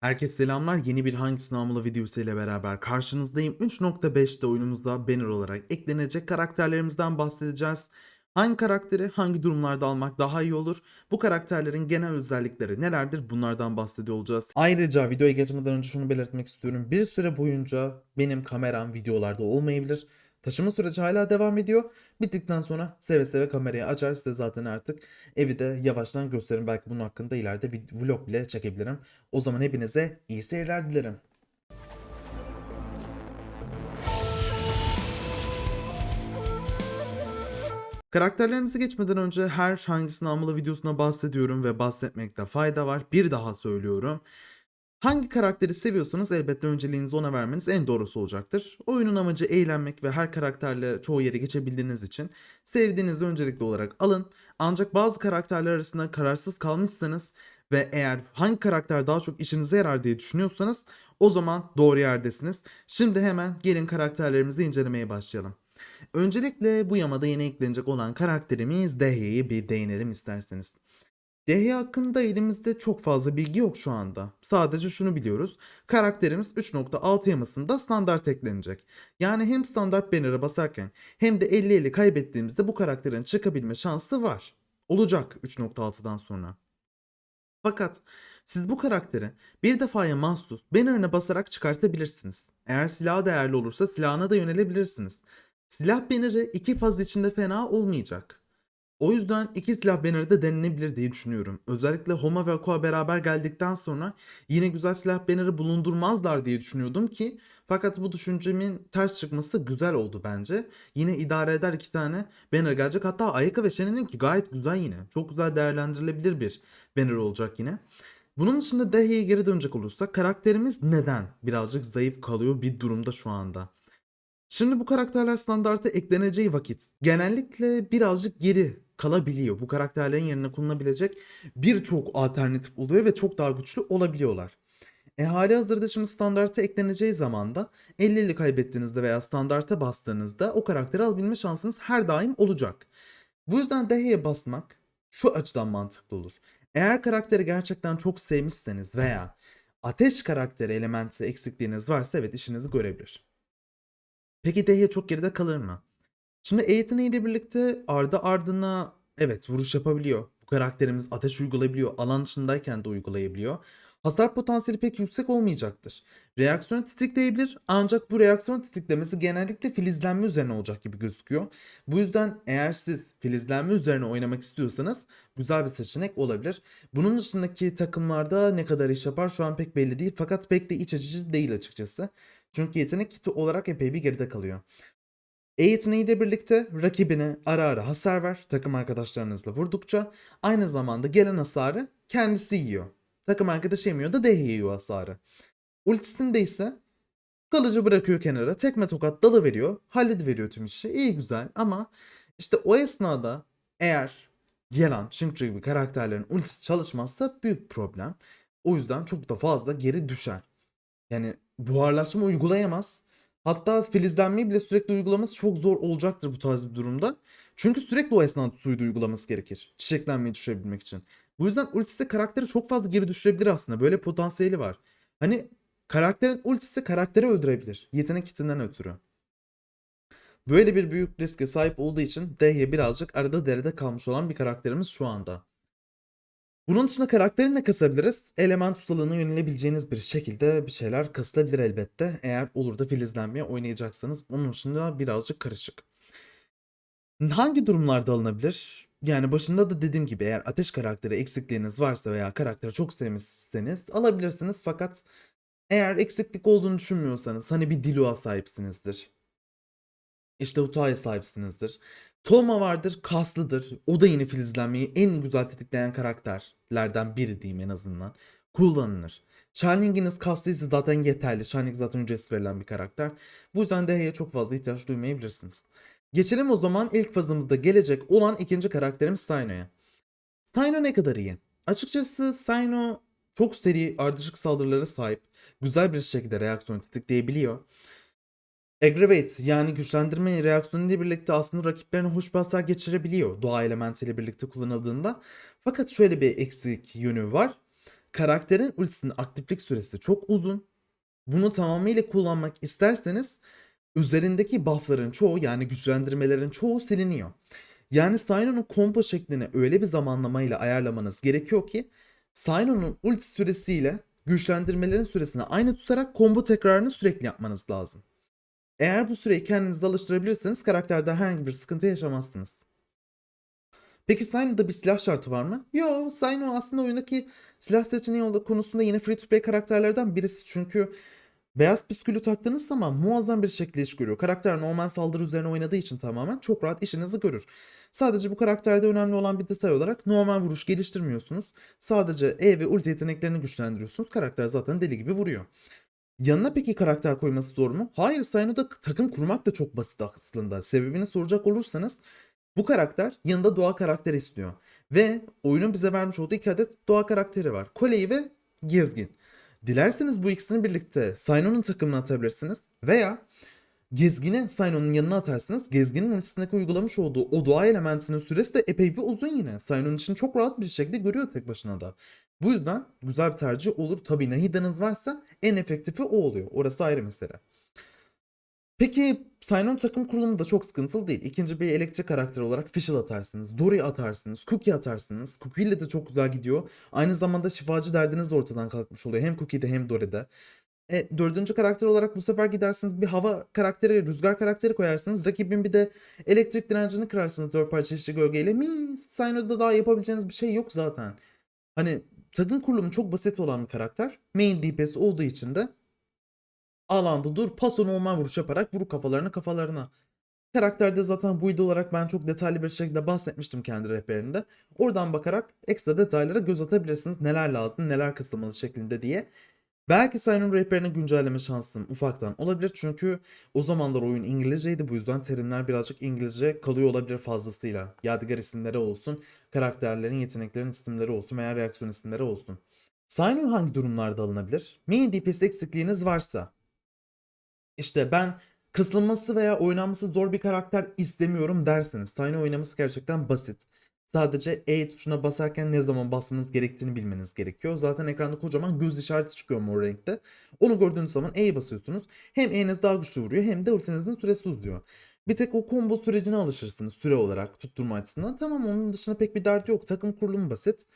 Herkese selamlar. Yeni bir Hangisi Namlı videosu ile beraber karşınızdayım. 3.5'te oyunumuzda banner olarak eklenecek karakterlerimizden bahsedeceğiz. Hangi karakteri hangi durumlarda almak daha iyi olur? Bu karakterlerin genel özellikleri nelerdir? Bunlardan bahsediyor olacağız. Ayrıca videoya geçmeden önce şunu belirtmek istiyorum. Bir süre boyunca benim kameram videolarda olmayabilir. Taşıma süreci hala devam ediyor. Bittikten sonra seve seve kamerayı açar size zaten artık evi de yavaştan gösteririm. Belki bunun hakkında ileride vlog bile çekebilirim. O zaman hepinize iyi seyirler dilerim. Karakterlerimize geçmeden önce her hangisi namlı videosuna bahsediyorum ve bahsetmekte fayda var. Bir daha söylüyorum. Hangi karakteri seviyorsanız elbette önceliğinizi ona vermeniz en doğrusu olacaktır. Oyunun amacı eğlenmek ve her karakterle çoğu yere geçebildiğiniz için sevdiğinizi öncelikli olarak alın. Ancak bazı karakterler arasında kararsız kalmışsanız ve eğer hangi karakter daha çok işinize yarar diye düşünüyorsanız o zaman doğru yerdesiniz. Şimdi hemen gelin karakterlerimizi incelemeye başlayalım. Öncelikle bu yamada yeni eklenecek olan karakterimiz Dehya'yı bir değinelim isterseniz. Dehya hakkında elimizde çok fazla bilgi yok şu anda. Sadece şunu biliyoruz. Karakterimiz 3.6 yamasında standart eklenecek. Yani hem standart banner'a basarken hem de 50-50 kaybettiğimizde bu karakterin çıkabilme şansı var. Olacak 3.6'dan sonra. Fakat siz bu karakteri bir defaya mahsus banner'ına basarak çıkartabilirsiniz. Eğer silah değerli olursa silahına da yönelebilirsiniz. Silah banner'ı iki faz içinde fena olmayacak. O yüzden iki silah banner'ı da denenebilir diye düşünüyorum. Özellikle Homa ve Aqua beraber geldikten sonra yine güzel silah banner'ı bulundurmazlar diye düşünüyordum ki fakat bu düşüncemin ters çıkması güzel oldu bence. Yine idare eder iki tane banner gelecek. Hatta Ayaka ve Shen'inki gayet güzel yine. Çok güzel değerlendirilebilir bir banner olacak yine. Bunun dışında Dehya'ya geri dönecek olursak karakterimiz neden birazcık zayıf kalıyor bir durumda şu anda? Şimdi bu karakterler standarta ekleneceği vakit genellikle birazcık geri kalabiliyor. Bu karakterlerin yerine konulabilecek birçok alternatif oluyor ve çok daha güçlü olabiliyorlar. E hali hazırda şimdi standarta ekleneceği zaman da 50'li kaybettiğinizde veya standarta bastığınızda o karakteri alabilme şansınız her daim olacak. Bu yüzden Dehya'ya basmak şu açıdan mantıklı olur. Eğer karakteri gerçekten çok sevmişseniz veya ateş karakteri elementi eksikliğiniz varsa evet işinizi görebilir. Peki Dehya çok geride kalır mı? Şimdi E yeteneğiyle birlikte ardı ardına evet vuruş yapabiliyor. Bu karakterimiz ateş uygulayabiliyor. Alan dışındayken de uygulayabiliyor. Hasar potansiyeli pek yüksek olmayacaktır. Reaksiyon tetikleyebilir ancak bu reaksiyon tetiklemesi genellikle filizlenme üzerine olacak gibi gözüküyor. Bu yüzden eğer siz filizlenme üzerine oynamak istiyorsanız güzel bir seçenek olabilir. Bunun dışındaki takımlarda ne kadar iş yapar şu an pek belli değil fakat pek de iç açıcı değil açıkçası. Çünkü yetenek kiti olarak epey bir geride kalıyor. E yeteneğiyle birlikte rakibine ara ara hasar ver takım arkadaşlarınızla vurdukça aynı zamanda gelen hasarı kendisi yiyor. Takım arkadaşı yemiyor da Dehi yiyor hasarı. Ultisinde ise kalıcı bırakıyor kenara tekme tokat dalı veriyor hallediveriyor tüm işi iyi güzel ama işte o esnada eğer gelen Shingchu gibi karakterlerin ultisi çalışmazsa büyük problem. O yüzden çok da fazla geri düşer. Yani buharlaşma uygulayamaz. Hatta filizlenmeyi bile sürekli uygulaması çok zor olacaktır bu tarz bir durumda. Çünkü sürekli o esnada suyu da uygulaması gerekir. Çiçeklenmeyi düşürebilmek için. Bu yüzden ultisi karakteri çok fazla geri düşürebilir aslında. Böyle potansiyeli var. Hani karakterin ultisi karakteri öldürebilir. Yetenek kitinden ötürü. Böyle bir büyük riske sahip olduğu için Dehye birazcık arada derede kalmış olan bir karakterimiz şu anda. Bunun dışında karakteri ne kasabiliriz? Element ustalığına yönelebileceğiniz bir şekilde bir şeyler kasılabilir elbette. Eğer olur da filizlenmeye oynayacaksanız. Onun dışında birazcık karışık. Hangi durumlarda alınabilir? Yani başında da dediğim gibi eğer ateş karakteri eksikliğiniz varsa veya karakteri çok sevmişseniz alabilirsiniz. Fakat eğer eksiklik olduğunu düşünmüyorsanız hani bir Dilu'a sahipsinizdir. İşte Utah'ya sahipsinizdir. Toma vardır, kaslıdır. O da yine filizlenmeyi en güzel tetikleyen karakterlerden biri diyeyim en azından. Kullanılır. Shining'iniz kaslıysa zaten yeterli. Shining zaten ücretsiz verilen bir karakter. Bu yüzden Dehya'ya çok fazla ihtiyaç duymayabilirsiniz. Geçelim o zaman ilk fazımızda gelecek olan ikinci karakterimiz Steino'ya. Steino ne kadar iyi? Açıkçası Steino çok seri ardışık saldırılara sahip. Güzel bir şekilde reaksiyon tetikleyebiliyor. Aggravate yani güçlendirme reaksiyonu ile birlikte aslında rakiplerine hoş bir hasar geçirebiliyor doğa elementiyle birlikte kullanıldığında. Fakat şöyle bir eksik yönü var. karakterin ultisinin aktiflik süresi çok uzun. Bunu tamamıyla kullanmak isterseniz üzerindeki buffların çoğu yani güçlendirmelerin çoğu siliniyor. Yani Sino'nun combo şeklini öyle bir zamanlamayla ayarlamanız gerekiyor ki Sino'nun ulti süresiyle güçlendirmelerin süresini aynı tutarak combo tekrarını sürekli yapmanız lazım. Eğer bu süreyi kendinize alıştırabilirseniz karakterde herhangi bir sıkıntı yaşamazsınız. Peki Sino'da bir silah şartı var mı? Yo, Sino aslında oyundaki silah seçeneği konusunda yine free to play karakterlerden birisi. Çünkü beyaz püskülü taktığınız zaman muazzam bir şekilde iş görüyor. Karakter normal saldırı üzerine oynadığı için tamamen çok rahat işinizi görür. Sadece bu karakterde önemli olan bir detay olarak normal vuruş geliştirmiyorsunuz. Sadece E ve ulti yeteneklerini güçlendiriyorsunuz. Karakter zaten deli gibi vuruyor. Yanına peki karakter koyması zor mu? Hayır, Sino'da takım kurmak da çok basit aslında. Sebebini soracak olursanız bu karakter yanında doğa karakteri istiyor. Ve oyunun bize vermiş olduğu iki adet doğa karakteri var. Koleyi ve Gezgin. Dilerseniz bu ikisini birlikte Sino'nun takımına atabilirsiniz. Veya Gezgin'i Sino'nun yanına atarsınız. Gezgin'in ultisindeki uygulamış olduğu o doğa elementinin süresi de epey bir uzun yine. Sino'nun için çok rahat bir şekilde görüyor tek başına da. Bu yüzden güzel bir tercih olur. Tabii Nahida'nız varsa en efektifi o oluyor. Orası ayrı mesele. Peki Sino'nun takım kurulumu da çok sıkıntılı değil. İkinci bir elektrik karakteri olarak Fischl atarsınız, Dory atarsınız, Cookie atarsınız. Cookie ile de çok güzel gidiyor. Aynı zamanda şifacı derdiniz de ortadan kalkmış oluyor. Hem Cookie'de hem Dory'de. E, dördüncü karakter olarak bu sefer gidersiniz bir hava karakteri, rüzgar karakteri koyarsınız. Rakibin bir de elektrik direncini kırarsınız dört parça işçi gölgeyle. Mi, Sino'da daha yapabileceğiniz bir şey yok zaten. Hani takım kurulumu çok basit olan bir karakter. Main DPS olduğu için de alanda dur paso normal vuruş yaparak vur kafalarını kafalarına. Karakterde zaten build olarak ben çok detaylı bir şekilde bahsetmiştim kendi rehberinde. Oradan bakarak ekstra detaylara göz atabilirsiniz. Neler lazım, neler kısılmalı şeklinde diye. Belki Sino'nun rehberini güncelleme şansım ufaktan olabilir. Çünkü o zamanlar oyun İngilizceydi. Bu yüzden terimler birazcık İngilizce kalıyor olabilir fazlasıyla. Yadigar isimleri olsun, karakterlerin, yeteneklerin isimleri olsun veya reaksiyon isimleri olsun. Sino hangi durumlarda alınabilir? Mini DPS eksikliğiniz varsa işte ben kısılması veya oynanması zor bir karakter istemiyorum derseniz Sino oynaması gerçekten basit. Sadece E tuşuna basarken ne zaman basmanız gerektiğini bilmeniz gerekiyor. Zaten ekranda kocaman göz işareti çıkıyor mor renkte. Onu gördüğünüz zaman E'ye basıyorsunuz. Hem E'niz daha güçlü vuruyor hem de ultinizin süresi uzuyor. Bir tek o combo sürecine alışırsınız süre olarak tutturma açısından. Tamam onun dışında pek bir derdi yok. Takım kurulumu basit.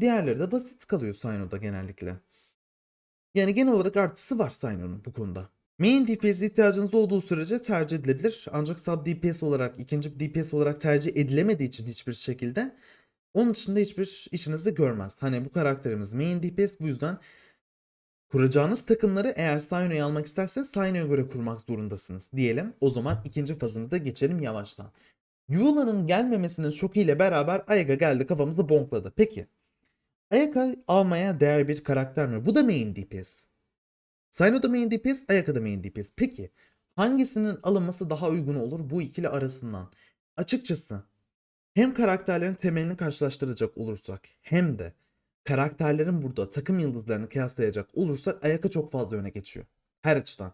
Diğerleri de basit kalıyor Sino'da genellikle. Yani genel olarak artısı var Sino'nun bu konuda. Main DPS ihtiyacınız olduğu sürece tercih edilebilir. Ancak sub DPS olarak, ikinci DPS olarak tercih edilemediği için hiçbir şekilde onun dışında hiçbir işinizi görmez. Hani bu karakterimiz main DPS bu yüzden kuracağınız takımları eğer Sino'yu almak isterseniz Sino'ya göre kurmak zorundasınız diyelim. O zaman ikinci fazımıza geçelim yavaştan. Yula'nın gelmemesinin şokuyla beraber Ayaka geldi kafamızda bonkladı. Peki Ayaka almaya değer bir karakter mi? Bu da main DPS. Sino da main DPS, Ayaka da main DPS. Peki hangisinin alınması daha uygun olur bu ikili arasından? Açıkçası hem karakterlerin temelini karşılaştıracak olursak hem de karakterlerin burada takım yıldızlarını kıyaslayacak olursak Ayaka çok fazla öne geçiyor. Her açıdan.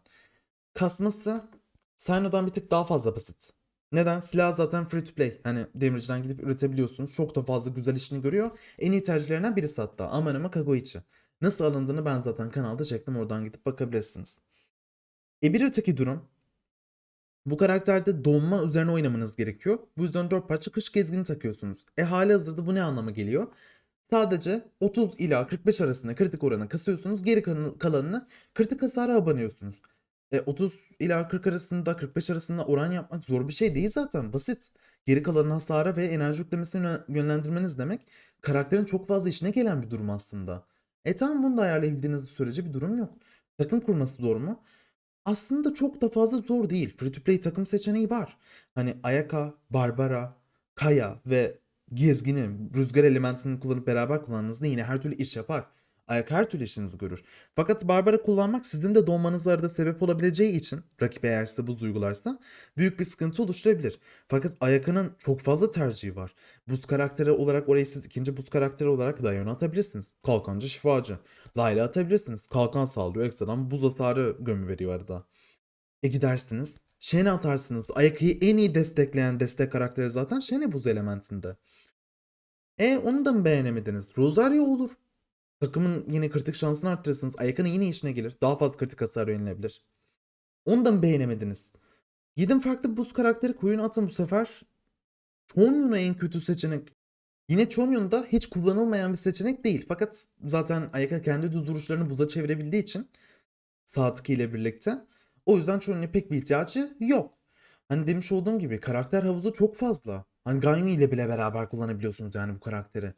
Kasması Sino'dan bir tık daha fazla basit. Neden? Silah zaten free to play. Hani demirciden gidip üretebiliyorsunuz. Çok da fazla güzel işini görüyor. En iyi tercihlerinden birisi hatta. Aman ama Kagoichi. Nasıl alındığını ben zaten kanalda çektim. Oradan gidip bakabilirsiniz. E bir öteki durum. Bu karakterde donma üzerine oynamanız gerekiyor. Bu yüzden 4 parça kış gezgini takıyorsunuz. E hali hazırda bu ne anlama geliyor? Sadece 30 ila 45 arasında kritik oranı kasıyorsunuz. Geri kalan- kalanını kritik hasara abanıyorsunuz. E 30 ila 40 arasında 45 arasında oran yapmak zor bir şey değil zaten. Basit. Geri kalan hasara ve enerji yüklemesini yönlen- yönlendirmeniz demek karakterin çok fazla işine gelen bir durum aslında. E tamam bunu da ayarlayabildiğiniz sürece bir durum yok. Takım kurması zor mu? Aslında çok da fazla zor değil. Free to play takım seçeneği var. Hani Ayaka, Barbara, Kaya ve Gezgin'i rüzgar elementini kullanıp beraber kullandığınızda yine her türlü iş yapar. Ayak her türlü işinizi görür. Fakat Barbara kullanmak sizin de donmanızla arada sebep olabileceği için rakip eğer size buz uygularsa büyük bir sıkıntı oluşturabilir. Fakat Ayaka'nın çok fazla tercihi var. Buz karakteri olarak orayı siz ikinci buz karakteri olarak Dion'a atabilirsiniz. Kalkancı şifacı. Layla atabilirsiniz. Kalkan sağlıyor. Ekstradan buz hasarı gömü veriyor arada. E gidersiniz. Shen'e atarsınız. Ayaka'yı en iyi destekleyen destek karakteri zaten Shen'e buz elementinde. E onu da mı beğenemediniz? Rosario olur. Takımın yine kritik şansını arttırırsınız. Ayaka'nın yine işine gelir. Daha fazla kritik hasar yönelebilir. Onu da mı beğenemediniz? Gidin farklı buz karakteri koyun atın bu sefer. Chongyun'a en kötü seçenek. Yine Chongyun da hiç kullanılmayan bir seçenek değil. Fakat zaten Ayaka kendi düz duruşlarını buza çevirebildiği için Saatki ile birlikte. O yüzden Chongyun'a pek bir ihtiyacı yok. Hani demiş olduğum gibi karakter havuzu çok fazla. Hani Ganyu ile bile beraber kullanabiliyorsunuz yani bu karakteri.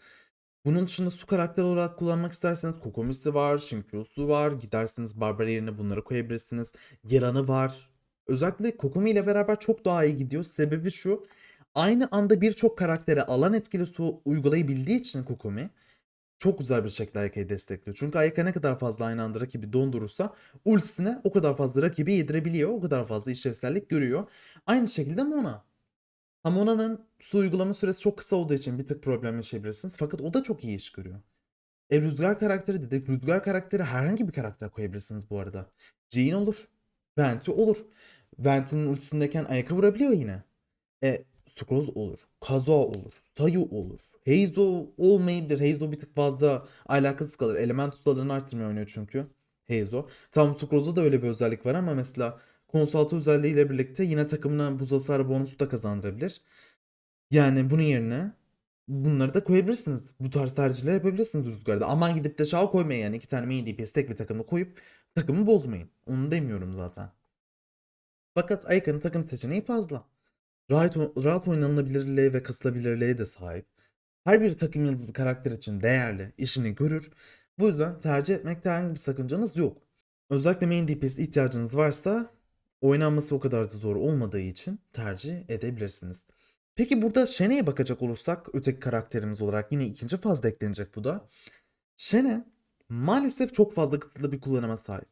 Bunun dışında su karakteri olarak kullanmak isterseniz Kokomi'si var, Shinkyu'su var. Gidersiniz Barbar yerine bunları koyabilirsiniz. Geran'ı var. Özellikle Kokomi ile beraber çok daha iyi gidiyor. Sebebi şu. Aynı anda birçok karaktere alan etkili su uygulayabildiği için Kokomi çok güzel bir şekilde Ayaka'yı destekliyor. Çünkü Ayaka ne kadar fazla aynı anda rakibi dondurursa ultisine o kadar fazla rakibi yedirebiliyor. O kadar fazla işlevsellik görüyor. Aynı şekilde Mona. Ha Mona'nın su uygulama süresi çok kısa olduğu için bir tık problem yaşayabilirsiniz. Fakat o da çok iyi iş görüyor. E rüzgar karakteri dedik. Rüzgar karakteri herhangi bir karakter koyabilirsiniz bu arada. Jean olur. Venti olur. Venti'nin ultisindeyken ayaka vurabiliyor yine. E Scrolls olur. Kazuha olur. Sayu olur. Heizo olmayabilir. Heizo bir tık fazla alakasız kalır. Element tutalarını arttırmaya oynuyor çünkü. Heizo. Tamam Scrolls'da da öyle bir özellik var ama mesela konsaltı özelliğiyle birlikte yine takımına buz hasarı bonusu da kazandırabilir. Yani bunun yerine bunları da koyabilirsiniz. Bu tarz tercihler yapabilirsiniz rüzgarda. Aman gidip de şal koymayın yani. iki tane main DPS tek bir takımda koyup takımı bozmayın. Onu demiyorum zaten. Fakat Ayaka'nın takım seçeneği fazla. Rahat, rahat oynanabilirliğe ve kasılabilirliğe de sahip. Her bir takım yıldızı karakter için değerli, işini görür. Bu yüzden tercih etmekte herhangi bir sakıncanız yok. Özellikle main DPS ihtiyacınız varsa oynanması o kadar da zor olmadığı için tercih edebilirsiniz. Peki burada Shen'e bakacak olursak öteki karakterimiz olarak yine ikinci fazla eklenecek bu da. Shen'e maalesef çok fazla kısıtlı bir kullanıma sahip.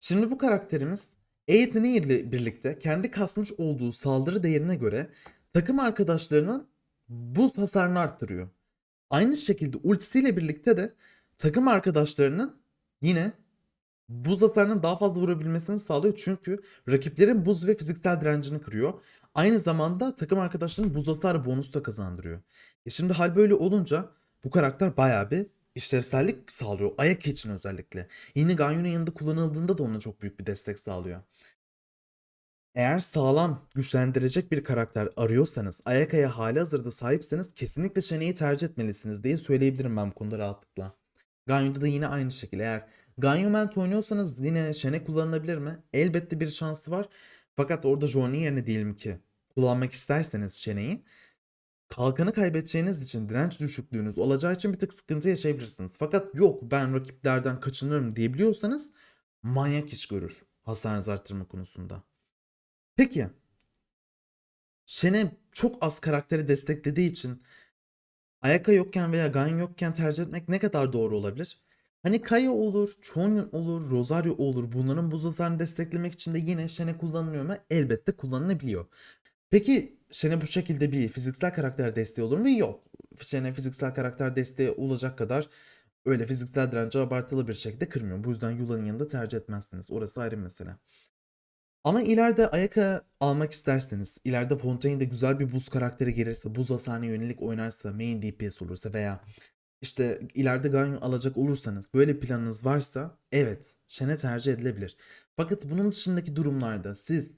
Şimdi bu karakterimiz E yeteneğiyle birlikte kendi kasmış olduğu saldırı değerine göre takım arkadaşlarının buz hasarını arttırıyor. Aynı şekilde ultisiyle birlikte de takım arkadaşlarının yine buz hasarının daha fazla vurabilmesini sağlıyor. Çünkü rakiplerin buz ve fiziksel direncini kırıyor. Aynı zamanda takım arkadaşlarının buz hasarı bonus da kazandırıyor. E şimdi hal böyle olunca bu karakter bayağı bir işlevsellik sağlıyor. Ayak için özellikle. Yine Ganyun'un yanında kullanıldığında da ona çok büyük bir destek sağlıyor. Eğer sağlam, güçlendirecek bir karakter arıyorsanız, Ayaka'ya hali hazırda sahipseniz kesinlikle Shen'e'yi tercih etmelisiniz diye söyleyebilirim ben bu konuda rahatlıkla. Ganyu'da da yine aynı şekilde. Eğer Ganyu Ment oynuyorsanız yine Shen'e kullanılabilir mi? Elbette bir şansı var. Fakat orada Johnny yerine diyelim ki kullanmak isterseniz Shen'e'yi kalkanı kaybedeceğiniz için direnç düşüklüğünüz olacağı için bir tık sıkıntı yaşayabilirsiniz. Fakat yok ben rakiplerden kaçınırım diyebiliyorsanız manyak iş görür hasarınızı arttırma konusunda. Peki Shen'e çok az karakteri desteklediği için Ayaka yokken veya Ganyu yokken tercih etmek ne kadar doğru olabilir? Hani Kaya olur, Chongyun olur, Rosario olur. Bunların buz hasarını desteklemek için de yine Shen'e kullanılıyor mu? Elbette kullanılabiliyor. Peki Shen'e bu şekilde bir fiziksel karakter desteği olur mu? Yok. Shen'e fiziksel karakter desteği olacak kadar öyle fiziksel direnci abartılı bir şekilde kırmıyor. Bu yüzden Yula'nın yanında tercih etmezsiniz. Orası ayrı mesele. Ama ileride Ayaka almak isterseniz, ileride Fontaine'de güzel bir buz karakteri gelirse, buz hasarına yönelik oynarsa, main DPS olursa veya işte ileride Ganyu alacak olursanız, böyle planınız varsa evet, Shen'e tercih edilebilir. Fakat bunun dışındaki durumlarda siz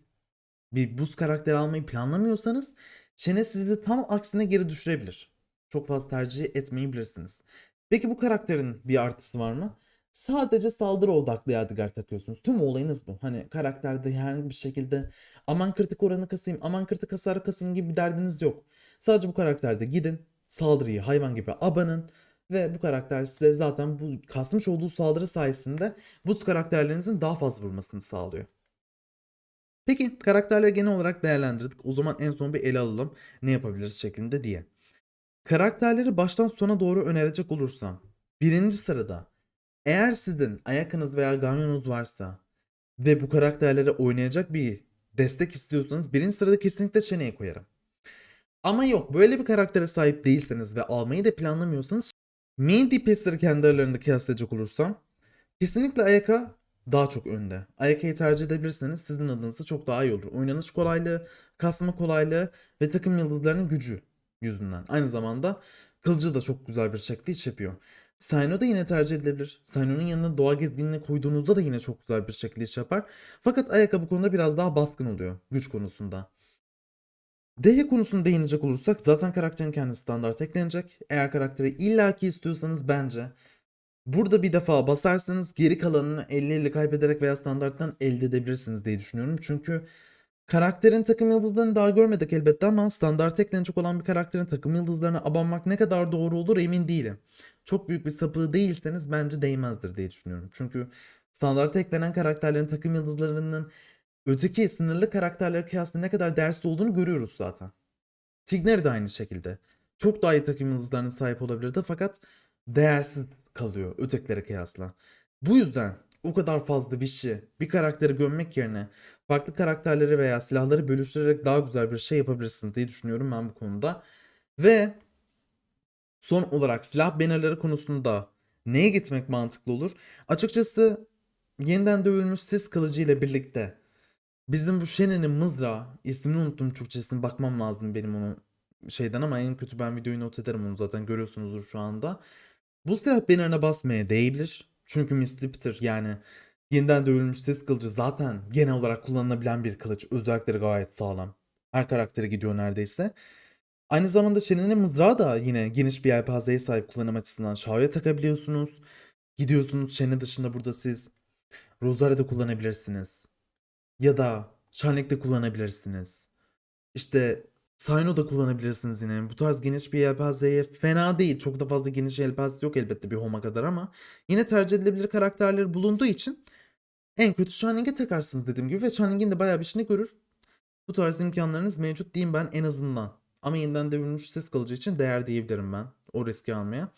bir buz karakteri almayı planlamıyorsanız Shen'e sizi de tam aksine geri düşürebilir. Çok fazla tercih etmeyebilirsiniz. Peki bu karakterin bir artısı var mı? Sadece saldırı odaklı Yadigar takıyorsunuz. Tüm olayınız bu. Hani karakterde herhangi bir şekilde aman kritik oranı kasayım, aman kritik hasarı kasayım gibi bir derdiniz yok. Sadece bu karakterde gidin, saldırıyı hayvan gibi abanın ve bu karakter size zaten bu kasmış olduğu saldırı sayesinde bu karakterlerinizin daha fazla vurmasını sağlıyor. Peki karakterleri genel olarak değerlendirdik. O zaman en son bir ele alalım ne yapabiliriz şeklinde diye. Karakterleri baştan sona doğru önerecek olursam. Birinci sırada eğer sizin ayakınız veya ganyonuz varsa ve bu karakterlere oynayacak bir destek istiyorsanız birinci sırada kesinlikle Shen'e'yi koyarım. Ama yok böyle bir karaktere sahip değilseniz ve almayı da planlamıyorsanız main DPS'leri kendi aralarında kıyaslayacak olursam kesinlikle Ayaka daha çok önde. Ayaka'yı tercih edebilirseniz sizin adınıza çok daha iyi olur. Oynanış kolaylığı, kasma kolaylığı ve takım yıldızlarının gücü yüzünden. Aynı zamanda kılıcı da çok güzel bir şekilde iş yapıyor. Sayno da yine tercih edilebilir. Sayno'nun yanına doğa gezginliğini koyduğunuzda da yine çok güzel bir şekilde iş yapar. Fakat ayakkabı bu konuda biraz daha baskın oluyor güç konusunda. DH konusuna değinecek olursak zaten karakterin kendisi standart eklenecek. Eğer karakteri illaki istiyorsanız bence burada bir defa basarsanız geri kalanını 50-50 kaybederek veya standarttan elde edebilirsiniz diye düşünüyorum. Çünkü karakterin takım yıldızlarını daha görmedik elbette ama standart eklenecek olan bir karakterin takım yıldızlarına abanmak ne kadar doğru olur emin değilim. Çok büyük bir sapığı değilseniz bence değmezdir diye düşünüyorum. Çünkü standarta eklenen karakterlerin takım yıldızlarının öteki sınırlı karakterlere kıyasla ne kadar değersiz olduğunu görüyoruz zaten. Tigner de aynı şekilde. Çok daha iyi takım yıldızlarına sahip olabilirdi fakat değersiz kalıyor ötekilere kıyasla. Bu yüzden o kadar fazla bir şey bir karakteri gömmek yerine farklı karakterleri veya silahları bölüştürerek daha güzel bir şey yapabilirsiniz diye düşünüyorum ben bu konuda. Ve son olarak silah bannerları konusunda neye gitmek mantıklı olur? Açıkçası yeniden dövülmüş sis kılıcı ile birlikte bizim bu Shen'in mızrağı ismini unuttum Türkçesine bakmam lazım benim onu şeyden ama en kötü ben videoyu not ederim onu zaten görüyorsunuzdur şu anda. Bu silah bannerına basmaya değebilir. Çünkü Misty Peter yani yeniden dövülmüş ses kılıcı zaten genel olarak kullanılabilen bir kılıç. Özellikleri gayet sağlam. Her karaktere gidiyor neredeyse. Aynı zamanda Shen'in mızrağı da yine geniş bir yelpazeye sahip kullanım açısından Shao'ya takabiliyorsunuz. Gidiyorsunuz Shen'in dışında burada siz Rosaria'da kullanabilirsiniz. Ya da Shanlek'te kullanabilirsiniz. İşte Sayno'da kullanabilirsiniz yine. Bu tarz geniş bir yelpazeye fena değil. Çok da fazla geniş yelpaze yok elbette bir Home'a kadar ama yine tercih edilebilir karakterleri bulunduğu için en kötü Shanling'e takarsınız dediğim gibi ve Shanling'in de bayağı bir işini görür. Bu tarz imkanlarınız mevcut diyeyim ben en azından. Ama yeniden devrilmiş ses kalıcı için değer diyebilirim ben o riski almaya.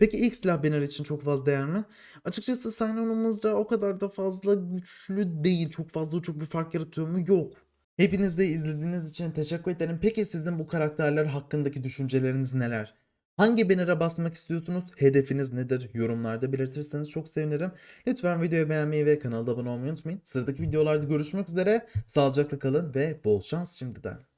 Peki ilk silah banner için çok fazla değer mi? Açıkçası Sayno'nun mızrağı o kadar da fazla güçlü değil. Çok fazla çok bir fark yaratıyor mu? Yok. Hepinize izlediğiniz için teşekkür ederim. Peki sizin bu karakterler hakkındaki düşünceleriniz neler? Hangi banner'a basmak istiyorsunuz? Hedefiniz nedir? Yorumlarda belirtirseniz çok sevinirim. Lütfen videoyu beğenmeyi ve kanala abone olmayı unutmayın. Sıradaki videolarda görüşmek üzere. Sağlıcakla kalın ve bol şans şimdiden.